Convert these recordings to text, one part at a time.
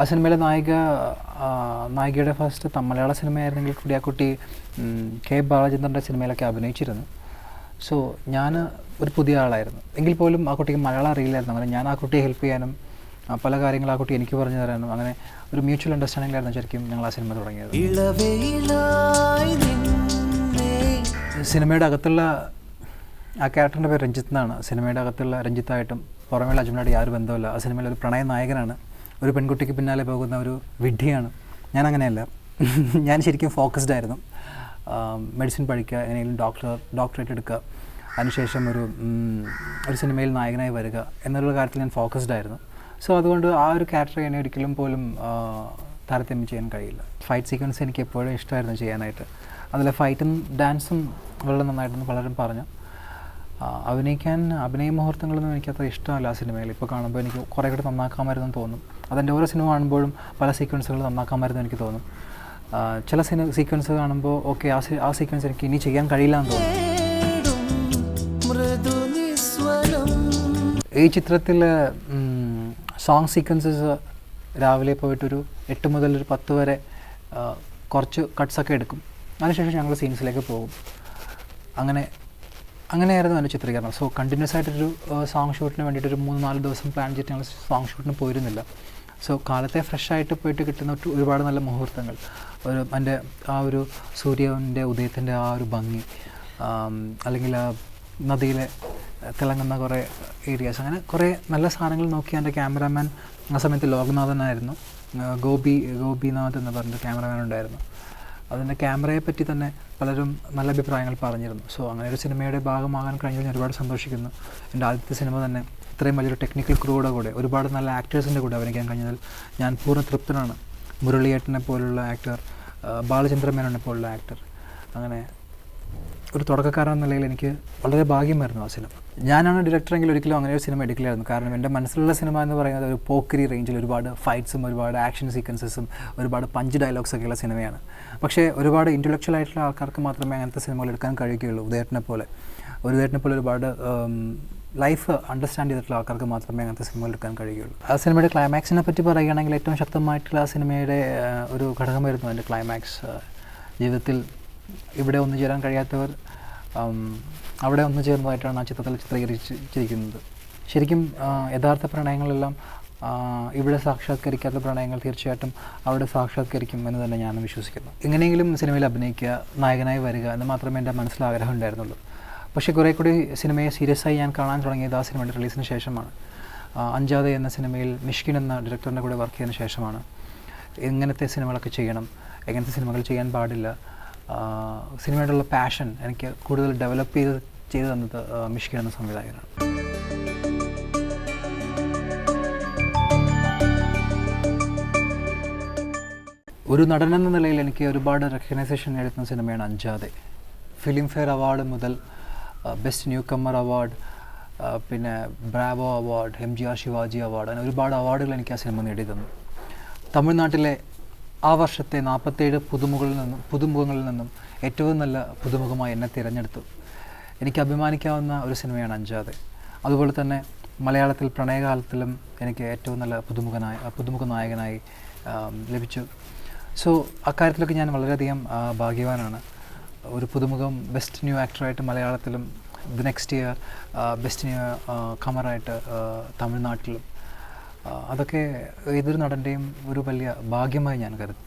ആ സിനിമയിലെ നായിക നായികയുടെ ഫസ്റ്റ് മലയാള സിനിമയായിരുന്നെങ്കിൽ കൂടി ആ കുട്ടി കെ ബാലചന്ദ്രന്റെ സിനിമയിലൊക്കെ അഭിനയിച്ചിരുന്നു. സോ ഞാൻ ഒരു പുതിയ ആളായിരുന്നു. എങ്കിൽ പോലും ആ കുട്ടിക്ക് മലയാളം അറിയില്ലായിരുന്നു. അങ്ങനെ ഞാൻ ആ കുട്ടിയെ ഹെൽപ്പ് ചെയ്യാനും പല കാര്യങ്ങൾ ആ കുട്ടി എനിക്ക് പറഞ്ഞു തരാനും അങ്ങനെ ഒരു മ്യൂച്വൽ അണ്ടർസ്റ്റാൻഡിംഗ് ആയിരുന്നു ശരിക്കും ഞങ്ങൾ ആ സിനിമ തുടങ്ങിയത്. സിനിമയുടെ അകത്തുള്ള ആ ക്യാരക്ടറിന്റെ പേര് രഞ്ജിത്ത് എന്നാണ്. സിനിമയുടെ അകത്തുള്ള രഞ്ജിത്തായിട്ടും പുറമേയുള്ള അജ്മനായിട്ട് യാതൊരു ബന്ധമില്ല ആ സിനിമയിൽ ഒരു പ്രണയ നായകനാണ് ഒരു പെൺകുട്ടിക്ക് പിന്നാലെ പോകുന്ന ഒരു വിഡ്ഢിയാണ്. ഞാൻ അങ്ങനെയല്ല ഞാൻ ശരിക്കും ഫോക്കസ്ഡ് ആയിരുന്നു. മെഡിസിൻ പഠിക്കുക എങ്ങനെയെങ്കിലും ഡോക്ടർ ഡോക്ടറേറ്റ് എടുക്കുക. അതിനുശേഷം ഒരു ഒരു സിനിമയിൽ നായകനായി വരിക എന്നുള്ള കാര്യത്തിൽ ഞാൻ ഫോക്കസ്ഡ് ആയിരുന്നു. സോ അതുകൊണ്ട് ആ ഒരു ക്യാരക്ടർ എന്നെ ഒരിക്കലും പോലും താരതമ്യം ചെയ്യാൻ കഴിയില്ല. ഫൈറ്റ് സീക്വൻസ് എനിക്ക് എപ്പോഴും ഇഷ്ടമായിരുന്നു ചെയ്യാനായിട്ട്. അതിലെ ഫൈറ്റും ഡാൻസും വളരെ നന്നായിട്ടെന്ന് പലരും പറഞ്ഞു. അഭിനയിക്കാൻ അഭിനയ മുഹൂർത്തങ്ങളൊന്നും എനിക്കത്ര ഇഷ്ടമല്ല ആ സിനിമയിൽ. ഇപ്പോൾ കാണുമ്പോൾ എനിക്ക് കുറേ കൂടി നന്നാക്കാമായിരുന്നു തോന്നും. അതെന്റെ ഓരോ സിനിമ കാണുമ്പോഴും പല സീക്വൻസുകൾ നന്നാക്കാമായിരുന്നു എനിക്ക് തോന്നും. ചില സിനിമ സീക്വൻസ് കാണുമ്പോൾ ഓക്കെ ആ ആ സീക്വൻസ് എനിക്ക് ഇനി ചെയ്യാൻ കഴിയില്ല എന്ന് തോന്നും. ഈ ചിത്രത്തിൽ സോങ് സീക്വൻസസ് രാവിലെ പോയിട്ടൊരു എട്ട് മുതൽ ഒരു പത്ത് വരെ കുറച്ച് കട്ട്സൊക്കെ എടുക്കും. അതിനുശേഷം ഞങ്ങൾ സീൻസിലേക്ക് പോകും. അങ്ങനെ അങ്ങനെയായിരുന്നു എന്റെ ചിത്രീകരണം. സോ കണ്ടിന്യൂസ് ആയിട്ടൊരു സോങ് ഷൂട്ടിന് വേണ്ടിയിട്ട് ഒരു മൂന്ന് നാല് ദിവസം പ്ലാൻ ചെയ്തിട്ട് ഞങ്ങൾ സോങ് ഷൂട്ടിന് പോയിരുന്നില്ല. സോ കാലത്തെ ഫ്രഷ് ആയിട്ട് പോയിട്ട് കിട്ടുന്ന ഒരുപാട് നല്ല മുഹൂർത്തങ്ങൾ. ഒരു എന്റെ ആ ഒരു സൂര്യന്റെ ഉദയത്തിന്റെ ആ ഒരു ഭംഗി അല്ലെങ്കിൽ ആ നദിയിലെ തിളങ്ങുന്ന കുറേ ഏരിയാസ് അങ്ങനെ കുറേ നല്ല സാധനങ്ങൾ നോക്കി എന്റെ ക്യാമറാമാൻ ആ സമയത്ത് ലോകനാഥനായിരുന്നു. ഗോപി ഗോപിനാഥ് എന്ന് പറഞ്ഞ ക്യാമറാമാൻ ഉണ്ടായിരുന്നു. അതിന്റെ ക്യാമറയെ പറ്റി തന്നെ പലരും നല്ല അഭിപ്രായങ്ങൾ പറഞ്ഞിരുന്നു. സോ അങ്ങനെ ഒരു സിനിമയുടെ ഭാഗമാകാൻ കഴിഞ്ഞാൽ ഞാൻ ഒരുപാട് സന്തോഷിക്കുന്നു. എന്റെ ആദ്യത്തെ സിനിമ തന്നെ ഇത്രയും വലിയൊരു ടെക്നിക്കൽ ക്രൂയുടെ കൂടെ ഒരുപാട് നല്ല ആക്ടേഴ്സിന്റെ കൂടെ അഭിനയിക്കാൻ കഴിഞ്ഞാൽ ഞാൻ പൂർണ തൃപ്തനാണ്. മുരളിയേട്ടനെ പോലുള്ള ആക്ടർ ബാലചന്ദ്രമേനോനെ പോലുള്ള ആക്ടർ അങ്ങനെ ഒരു തുടക്കക്കാരെന്ന നിലയിൽ എനിക്ക് വളരെ ഭാഗ്യമായിരുന്നു ആ സിനിമ. ഞാനാണ് ഡയറക്ടറെങ്കിൽ ഒരിക്കലും അങ്ങനെ ഒരു സിനിമ എടുക്കില്ലായിരുന്നു. കാരണം എന്റെ മനസ്സിലുള്ള സിനിമ എന്ന് പറയുന്നത് ഒരു പോക്കരി റേഞ്ചിൽ ഒരുപാട് ഫൈറ്റ്സും ഒരുപാട് ആക്ഷൻ സീക്വൻസസും ഒരുപാട് പഞ്ച് ഡയലോഗ്സ് ഒക്കെ ഉള്ള സിനിമയാണ്. പക്ഷേ ഒരുപാട് ഇന്റലക്ച്വൽ ആയിട്ടുള്ള ആൾക്കാർക്ക് മാത്രമേ അങ്ങനത്തെ സിനിമകൾ എടുക്കാൻ കഴിയുകയുള്ളൂ. ഉദയത്തിനെ പോലെ. ഒരു ഉദയത്തിനെ പോലെ ഒരുപാട് ലൈഫ് അണ്ടർസ്റ്റാൻഡ് ചെയ്തിട്ടുള്ള ആൾക്കാർക്ക് മാത്രമേ അങ്ങനത്തെ സിനിമകൾ എടുക്കാൻ കഴിയുകയുള്ളൂ. ആ സിനിമയുടെ ക്ലൈമാക്സിനെ പറ്റി പറയുകയാണെങ്കിൽ ഏറ്റവും ശക്തമായിട്ടുള്ള ആ സിനിമയുടെ ഒരു ഘടകമായിരുന്നു അതിന്റെ ക്ലൈമാക്സ് ജീവിതത്തിൽ ഇവിടെ ഒന്നു ചേരാൻ കഴിയാത്തവർ അവിടെ ഒന്നു ചേർന്നതായിട്ടാണ് ആ ചിത്രത്തിൽ ചിത്രീകരിച്ചിരിക്കുന്നത്. ശരിക്കും യഥാർത്ഥ പ്രണയങ്ങളെല്ലാം ഇവിടെ സാക്ഷാത്കരിക്കാത്ത പ്രണയങ്ങൾ തീർച്ചയായിട്ടും അവിടെ സാക്ഷാത്കരിക്കും എന്ന് തന്നെ ഞാൻ വിശ്വസിക്കുന്നു. എങ്ങനെയെങ്കിലും സിനിമയിൽ അഭിനയിക്കുക നായകനായി വരിക എന്ന് മാത്രമേ എന്റെ മനസ്സിൽ ആഗ്രഹം ഉണ്ടായിരുന്നുള്ളൂ. പക്ഷേ കുറേ കൂടി സിനിമയെ സീരിയസ് ആയി ഞാൻ കാണാൻ തുടങ്ങിയത് ആ സിനിമയുടെ റിലീസിന് ശേഷമാണ്. അഞ്ചാതെ എന്ന സിനിമയിൽ മിഷ്കിൻ എന്ന ഡയറക്ടറിന്റെ കൂടെ വർക്ക് ചെയ്തതിന് ശേഷമാണ്. എങ്ങനത്തെ സിനിമകളൊക്കെ ചെയ്യണം എങ്ങനത്തെ സിനിമകൾ ചെയ്യാൻ പാടില്ല സിനിമയോടുള്ള പാഷൻ എനിക്ക് കൂടുതൽ ഡെവലപ്പ് ചെയ്ത് ചെയ്തു തന്നത് മിഷ്കിൻ എന്ന സംവിധായകനാണ്. ഒരു നടൻ എന്ന നിലയിൽ എനിക്ക് ഒരുപാട് റെക്കഗ്നൈസേഷൻ നേടുന്ന സിനിമയാണ് അഞ്ചാതെ. ഫിലിം ഫെയർ അവാർഡ് മുതൽ ബെസ്റ്റ് ന്യൂ കമ്മർ അവാർഡ് പിന്നെ Bravo award M G R Sivaji award അങ്ങനെ ഒരുപാട് അവാർഡുകൾ എനിക്ക് ആ സിനിമ നേടി തന്നു തമിഴ്നാട്ടിലെ ആ വർഷത്തെ നാൽപ്പത്തേഴ് പുതുമുകളിൽ നിന്നും പുതുമുഖങ്ങളിൽ നിന്നും ഏറ്റവും നല്ല പുതുമുഖമായി എന്നെ തിരഞ്ഞെടുത്തു. എനിക്ക് അഭിമാനിക്കാവുന്ന ഒരു സിനിമയാണ് അഞ്ചാതെ. അതുപോലെ തന്നെ മലയാളത്തിൽ പ്രണയകാലത്തിലും എനിക്ക് ഏറ്റവും നല്ല പുതുമുഖനായ പുതുമുഖ നായകനായി ലഭിച്ചു. സോ അക്കാര്യത്തിലൊക്കെ ഞാൻ വളരെയധികം ഭാഗ്യവാനാണ്. ഒരു പുതുമുഖം ബെസ്റ്റ് ന്യൂ ആക്ടറായിട്ട് മലയാളത്തിലും the next year best new കമറായിട്ട് തമിഴ്നാട്ടിലും അതൊക്കെ ഏതൊരു നടന്റെയും ഒരു വലിയ ഭാഗ്യമായി ഞാൻ കരുതും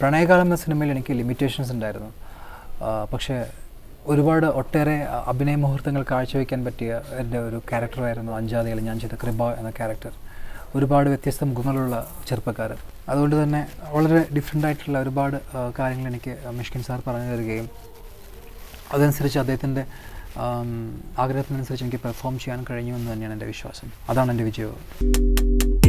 പ്രണയകാലം എന്ന സിനിമയിൽ എനിക്ക് ലിമിറ്റേഷൻസ് ഉണ്ടായിരുന്നു. പക്ഷേ ഒരുപാട് ഒട്ടേറെ അഭിനയ മുഹൂർത്തങ്ങൾ കാഴ്ചവെക്കാൻ പറ്റിയ എന്റെ ഒരു ക്യാരക്ടറായിരുന്നു അഞ്ചാതയിൽ ഞാൻ ചെയ്ത കൃപ എന്ന ക്യാരക്ടർ ഒരുപാട് വ്യത്യസ്ത മുഖങ്ങളുള്ള ചെറുപ്പക്കാർ അതുകൊണ്ട് തന്നെ വളരെ ഡിഫറെന്റ് ആയിട്ടുള്ള ഒരുപാട് കാര്യങ്ങൾ എനിക്ക് മിഷ്കിൻ സാർ പറഞ്ഞു തരികയും അതനുസരിച്ച് അദ്ദേഹത്തിന്റെ ആഗ്രഹത്തിനനുസരിച്ച് എനിക്ക് പെർഫോം ചെയ്യാൻ കഴിഞ്ഞു എന്ന് തന്നെയാണ് എന്റെ വിശ്വാസം. അതാണ് എന്റെ വിജയവും.